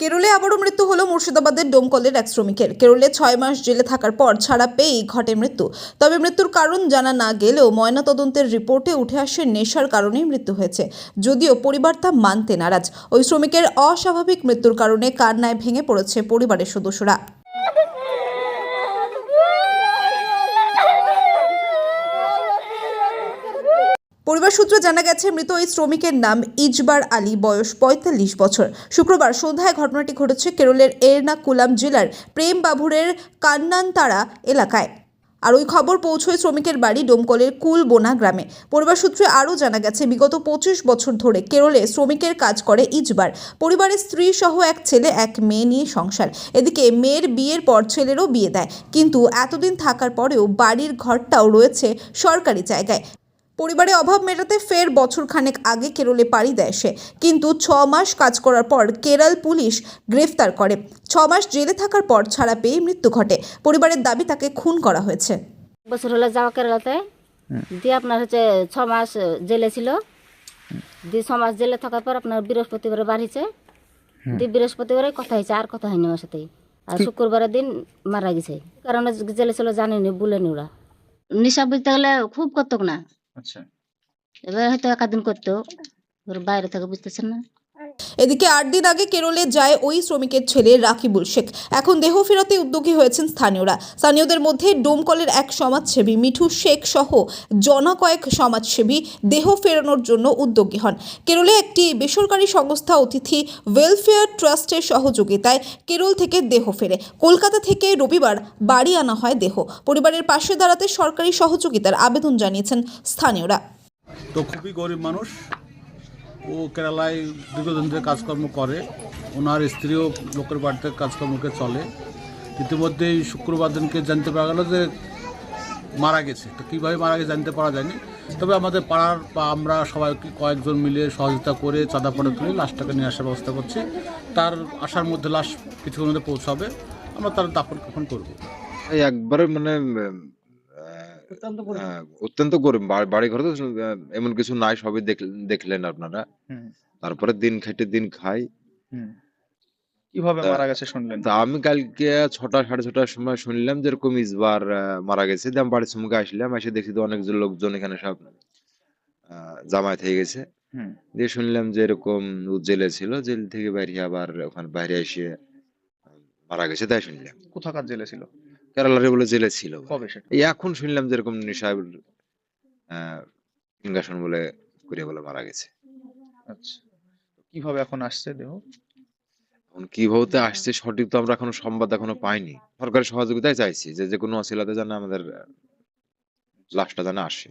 কেরলে আবারও মৃত্যু হলো মুর্শিদাবাদের ডোমকলের এক শ্রমিকের। কেরলে ছয় মাস জেলে থাকার পর ছাড়া পেয়েই ঘটে মৃত্যু। তবে মৃত্যুর কারণ জানা না গেলেও ময়নাতদন্তের রিপোর্টে উঠে আসে নেশার কারণেই মৃত্যু হয়েছে। যদিও পরিবার তা মানতে নারাজ। ওই শ্রমিকের অস্বাভাবিক মৃত্যুর কারণে কান্নায় ভেঙে পড়েছে পরিবারের সদস্যরা। পরিবার সূত্রে জানা গেছে, মৃত ওই শ্রমিকের নাম ইজবার আলী, বয়স পঁয়তাল্লিশ বছর। শুক্রবার সন্ধ্যায় ঘটনাটি ঘটেছে কেরলের এরনাকুলাম জেলার প্রেম বাবুরের কান্নানতারা এলাকায়। আর ওই খবর পৌঁছয় শ্রমিকের বাড়ি ডোমকলের কুলবোনা গ্রামে। পরিবার সূত্রে আরও জানা গেছে, বিগত পঁচিশ বছর ধরে কেরলে শ্রমিকের কাজ করে ইজবার। পরিবারের স্ত্রী সহ এক ছেলে, এক মেয়ে নিয়ে সংসার। এদিকে মেয়ের বিয়ের পর ছেলেরও বিয়ে দেয়। কিন্তু এতদিন থাকার পরেও বাড়ির ঘরটাও রয়েছে সরকারি জায়গায়। পরিবারে অভাব মেটাতে ফের বছর খানেক আগে কেরলে পাড়ি দেয় সে। কিন্তু ছ মাস কাজ করার পর কেরল পুলিশ গ্রেফতার করে। ছ মাস জেলে থাকার পর ছাড়া পেয়ে মৃত্যু ঘটে। পরিবারের দাবি তাকে খুন করা হয়েছে। বছর হলো যাওয়া কেরালাতে। দিয়ে আপনার হচ্ছে ছ মাস জেলে ছিল। দিয়ে ছ মাস জেলে থাকার পর আপনার বৃহস্পতিবারে বাড়িছে। দিয়ে বৃহস্পতিবারে কথা হয়েছে আর কথা হয়নি আমার সাথে আর শুক্রবারের দিন মারা গেছে। কারণ জেলে ছিল জানেনি বলেনি ওরা। নিশা বুঝতে গেলে খুব করতো না। আচ্ছা। এবার হয়তো একাদিন করতো। ওর বাইরে থেকে বুঝতেছেন না। এদিকে আট দিন আগে কেরলে যায় ওই শ্রমিকের ছেলে রাকিবুল শেখ। এখন দেহ ফেরাতে উদ্যোগী হয়েছেন স্থানীয়রা। স্থানীয়দের মধ্যে ডোমকলের এক সমাজসেবী মিঠু শেখ সহ জনা কয়েক সমাজসেবী দেহ ফেরানোর জন্য উদ্যোগী হন। কেরলে একটি বেসরকারি সংস্থা অতিথি ওয়েলফেয়ার ট্রাস্টের সহযোগিতায় কেরল থেকে দেহ ফেরে। কলকাতা থেকে রবিবার বাড়ি আনা হয় দেহ। পরিবারের পাশে দাঁড়াতে সরকারি সহযোগিতার আবেদন জানিয়েছেন স্থানীয়রা। তো খুবই গরিব মানুষ। ও কেরালায় দীর্ঘদিন ধরে কাজকর্ম করে। ওনার স্ত্রীও লোকের বাড়িতে কাজকর্মকে চলে। ইতিমধ্যেই শুক্রবার দিনকে জানতে পারা গেল যে মারা গেছে। তো কীভাবে মারা গেছে জানতে পারা যায়নি। তবে আমাদের পাড়ার বা আমরা সবাই কয়েকজন মিলে সহযোগিতা করে চাঁদা পড়ে তুলে লাশটাকে নিয়ে আসার ব্যবস্থা করছি। তার আসার মধ্যে লাশ কিছুক্ষণের মধ্যে পৌঁছাবে। আমরা তার দাপন কখন করব। একবারে মানে অত্যন্ত গরিব। বাড়ি ঘরে তো এমন কিছু নাই সবই দেখলেন আপনারা। তারপরে দিন খাইতে দিন খাই। কীভাবে মারা গেছে শুনলেন? তা আমি কালকে ছটা সাড়ে ছটার সময় শুনলাম যে এরকম ইসবার মারা গেছে। দিয়ে আমি বাড়ির সম্মুখে আসলাম এসে দেখি তো অনেক লোকজন এখানে সব জামায়াত হয়ে গেছে। দিয়ে শুনলাম যে এরকম জেলে ছিল জেল থেকে বাইরে আবার ওখানে বাইরে এসে মারা গেছে তাই শুনলাম। কোথাকার জেলে ছিল? কেরালারে রেগুলার জেলে ছিল এই এখন শুনলাম যেরকম নিশাব বলে করিয়া বলে মারা গেছে। আচ্ছা। কীভাবে এখন আসছে দেহ? এখন কি বলতে আসছে সঠিক তো আমরা এখনও সংবাদ এখনও পাইনি। সরকারের সহযোগিতায় চাইছি যে যে কোনো অসিলাতে যেন আমাদের লাশটা যেন আসে।